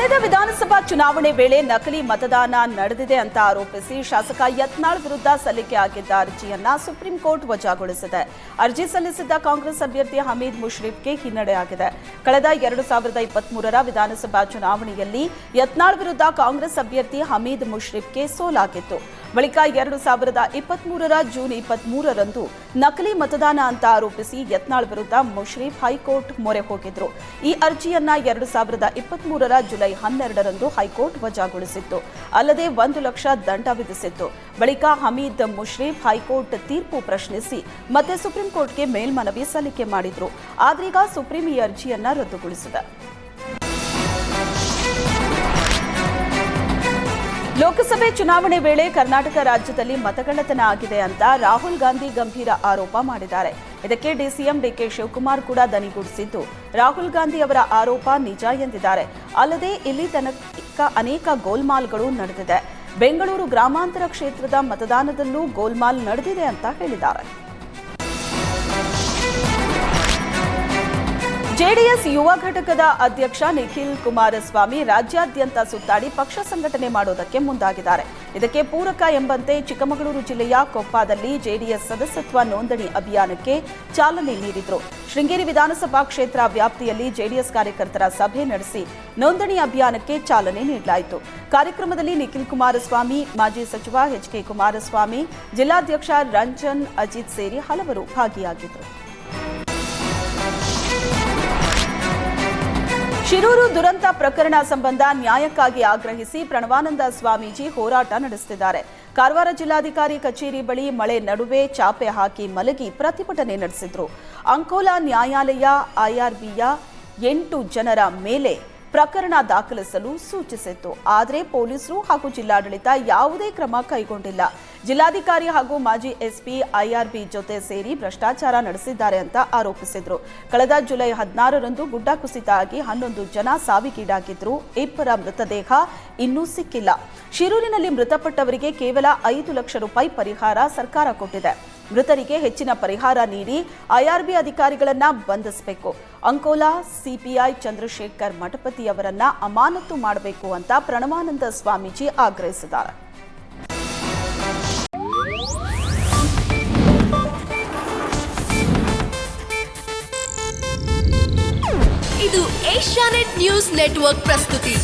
ಕಳೆದ ವಿಧಾನಸಭಾ ಚುನಾವಣೆ ವೇಳೆ ನಕಲಿ ಮತದಾನ ನಡೆದಿದೆ ಅಂತ ಆರೋಪಿಸಿ ಶಾಸಕ ಯತ್ನಾಳ್ ವಿರುದ್ಧ ಸಲ್ಲಿಕೆ ಆಗಿದ್ದ ಅರ್ಜಿಯನ್ನ ಸುಪ್ರೀಂ ಕೋರ್ಟ್ ವಜಾಗೊಳಿಸಿದೆ. ಅರ್ಜಿ ಸಲ್ಲಿಸಿದ್ದ ಕಾಂಗ್ರೆಸ್ ಅಭ್ಯರ್ಥಿ ಹಮೀದ್ ಮುಷ್ರೀಫ್ಗೆ ಹಿನ್ನಡೆಯಾಗಿದೆ ಕಳೆದ ಎರಡು ಸಾವಿರದ ಇಪ್ಪತ್ಮೂರರ ವಿಧಾನಸಭಾ ಚುನಾವಣೆಯಲ್ಲಿ ಯತ್ನಾಳ್ ವಿರುದ್ಧ ಕಾಂಗ್ರೆಸ್ ಅಭ್ಯರ್ಥಿ ಹಮೀದ್ ಮುಷ್ರೀಫ್ಗೆ ಸೋಲಾಗಿತ್ತು. ಬಳಿಕ ಎರಡು ಸಾವಿರದ ಇಪ್ಪತ್ಮೂರರ ಜೂನ್ ಇಪ್ಪತ್ಮೂರರಂದು ನಕಲಿ ಮತದಾನ ಅಂತ ಆರೋಪಿಸಿ ಯತ್ನಾಳ್ ವಿರುದ್ಧ ಮುಷ್ರೀಫ್ ಹೈಕೋರ್ಟ್ ಮೊರೆ ಹೋಗಿದ್ರು. ಈ ಅರ್ಜಿಯನ್ನ ಎರಡು ಸಾವಿರದ ಇಪ್ಪತ್ಮೂರರ ಜುಲೈ ಹನ್ನೆರಡರಂದು ಹೈಕೋರ್ಟ್ ವಜಾಗೊಳಿಸಿತ್ತು. ಅಲ್ಲದೆ ಒಂದು ಲಕ್ಷ ದಂಡ ವಿಧಿಸಿತ್ತು. ಬಳಿಕ ಹಮೀದ್ ಮುಷ್ರೀಫ್ ಹೈಕೋರ್ಟ್ ತೀರ್ಪು ಪ್ರಶ್ನಿಸಿ ಮತ್ತೆ ಸುಪ್ರೀಂ ಕೋರ್ಟ್ಗೆ ಮೇಲ್ಮನವಿ ಸಲ್ಲಿಕೆ ಮಾಡಿದ್ರು. ಆದ್ರೀಗ ಸುಪ್ರೀಂ ಈ ಅರ್ಜಿಯನ್ನ ರದ್ದುಗೊಳಿಸಿದೆ. ಲೋಕಸಭೆ ಚುನಾವಣೆ ವೇಳೆ ಕರ್ನಾಟಕ ರಾಜ್ಯದಲ್ಲಿ ಮತಗಳ್ಳತನ ಆಗಿದೆ ಅಂತ ರಾಹುಲ್ ಗಾಂಧಿ ಗಂಭೀರ ಆರೋಪ ಮಾಡಿದ್ದಾರೆ. ಇದಕ್ಕೆ ಡಿಸಿಎಂ ಡಿಕೆ ಶಿವಕುಮಾರ್ ಕೂಡ ದನಿಗೂಡಿಸಿದ್ದು ರಾಹುಲ್ ಗಾಂಧಿ ಅವರ ಆರೋಪ ನಿಜ ಎಂದಿದ್ದಾರೆ. ಅಲ್ಲದೆ ಇಲ್ಲಿ ತನಕ ಅನೇಕ ಗೋಲ್ಮಾಲ್ಗಳು ನಡೆದಿದೆ. ಬೆಂಗಳೂರು ಗ್ರಾಮಾಂತರ ಕ್ಷೇತ್ರದ ಮತದಾನದಲ್ಲೂ ಗೋಲ್ಮಾಲ್ ನಡೆದಿದೆ ಅಂತ ಹೇಳಿದ್ದಾರೆ. ಜೆಡಿಎಸ್ ಯುವ ಘಟಕದ ಅಧ್ಯಕ್ಷ ನಿಖಿಲ್ ಕುಮಾರಸ್ವಾಮಿ ರಾಜ್ಯಾದ್ಯಂತ ಸುತ್ತಾಡಿ ಪಕ್ಷ ಸಂಘಟನೆ ಮಾಡುವುದಕ್ಕೆ ಮುಂದಾಗಿದ್ದಾರೆ. ಇದಕ್ಕೆ ಪೂರಕ ಎಂಬಂತೆ ಚಿಕ್ಕಮಗಳೂರು ಜಿಲ್ಲೆಯ ಕೊಪ್ಪದಲ್ಲಿ ಜೆಡಿಎಸ್ ಸದಸ್ಯತ್ವ ನೋಂದಣಿ ಅಭಿಯಾನಕ್ಕೆ ಚಾಲನೆ ನೀಡಿದರು. ಶೃಂಗೇರಿ ವಿಧಾನಸಭಾ ಕ್ಷೇತ್ರ ವ್ಯಾಪ್ತಿಯಲ್ಲಿ ಜೆಡಿಎಸ್ ಕಾರ್ಯಕರ್ತರ ಸಭೆ ನಡೆಸಿ ನೋಂದಣಿ ಅಭಿಯಾನಕ್ಕೆ ಚಾಲನೆ ನೀಡಲಾಯಿತು. ಕಾರ್ಯಕ್ರಮದಲ್ಲಿ ನಿಖಿಲ್ ಕುಮಾರಸ್ವಾಮಿ, ಮಾಜಿ ಸಚಿವ ಎಚ್ ಕೆ ಕುಮಾರಸ್ವಾಮಿ, ಜಿಲ್ಲಾಧ್ಯಕ್ಷ ರಂಜನ್ ಅಜಿತ್ ಸೇರಿ ಹಲವರು ಭಾಗಿಯಾಗಿದ್ದರು. ಶಿರೂರು ದುರಂತ ಪ್ರಕರಣ ಸಂಬಂಧ ನ್ಯಾಯಕ್ಕಾಗಿ ಆಗ್ರಹಿಸಿ ಪ್ರಣವಾನಂದ ಸ್ವಾಮೀಜಿ ಹೋರಾಟ ನಡೆಸುತ್ತಿದ್ದಾರೆ. ಕಾರವಾರ ಜಿಲ್ಲಾಧಿಕಾರಿ ಕಚೇರಿ ಬಳಿ ಮಳೆ ನಡುವೆ ಚಾಪೆ ಹಾಕಿ ಮಲಗಿ ಪ್ರತಿಭಟನೆ ನಡೆಸಿದ್ರು. ಅಂಕೋಲಾ ನ್ಯಾಯಾಲಯ ಐಆರ್ಬಿಯ ಎಂಟು ಜನರ ಮೇಲೆ ಪ್ರಕರಣ ದಾಖಲಿಸಲು ಸೂಚಿಸಿತ್ತು. ಆದರೆ ಪೊಲೀಸರು ಹಾಗೂ ಜಿಲ್ಲಾಡಳಿತ ಯಾವುದೇ ಕ್ರಮ ಕೈಗೊಂಡಿಲ್ಲ. ಜಿಲ್ಲಾಧಿಕಾರಿ ಹಾಗೂ ಮಾಜಿ ಎಸ್ಪಿ ಐಆರ್ಬಿ ಜೊತೆ ಸೇರಿ ಭ್ರಷ್ಟಾಚಾರ ನಡೆಸಿದ್ದಾರೆ ಅಂತ ಆರೋಪಿಸಿದ್ರು. ಕಳೆದ ಜುಲೈ ಹದಿನಾರರಂದು ಗುಡ್ಡ ಕುಸಿತ ಆಗಿ ಹನ್ನೊಂದು ಜನ ಸಾವಿಗೀಡಾಗಿದ್ರು. ಇಬ್ಬರ ಮೃತದೇಹ ಇನ್ನೂ ಸಿಕ್ಕಿಲ್ಲ. ಶಿರೂರಿನಲ್ಲಿ ಮೃತಪಟ್ಟವರಿಗೆ ಕೇವಲ ಐದು ಲಕ್ಷ ರೂಪಾಯಿ ಪರಿಹಾರ ಸರ್ಕಾರ ಕೊಟ್ಟಿದೆ. ಮೃತರಿಗೆ ಹೆಚ್ಚಿನ ಪರಿಹಾರ ನೀಡಿ ಐಆರ್ಬಿ ಅಧಿಕಾರಿಗಳನ್ನ ಬಂಧಿಸಬೇಕು. ಅಂಕೋಲಾ ಸಿಪಿಐ ಚಂದ್ರಶೇಖರ್ ಮಠಪತಿ ಅವರನ್ನ ಅಮಾನತು ಮಾಡಬೇಕು ಅಂತ ಪ್ರಣವಾನಂದ ಸ್ವಾಮೀಜಿ ಆಗ್ರಹಿಸಿದ್ದಾರೆ. ಇದು ಏಷ್ಯಾನೆಟ್ ನ್ಯೂಸ್ ನೆಟ್ವರ್ಕ್ ಪ್ರಸ್ತುತಿ.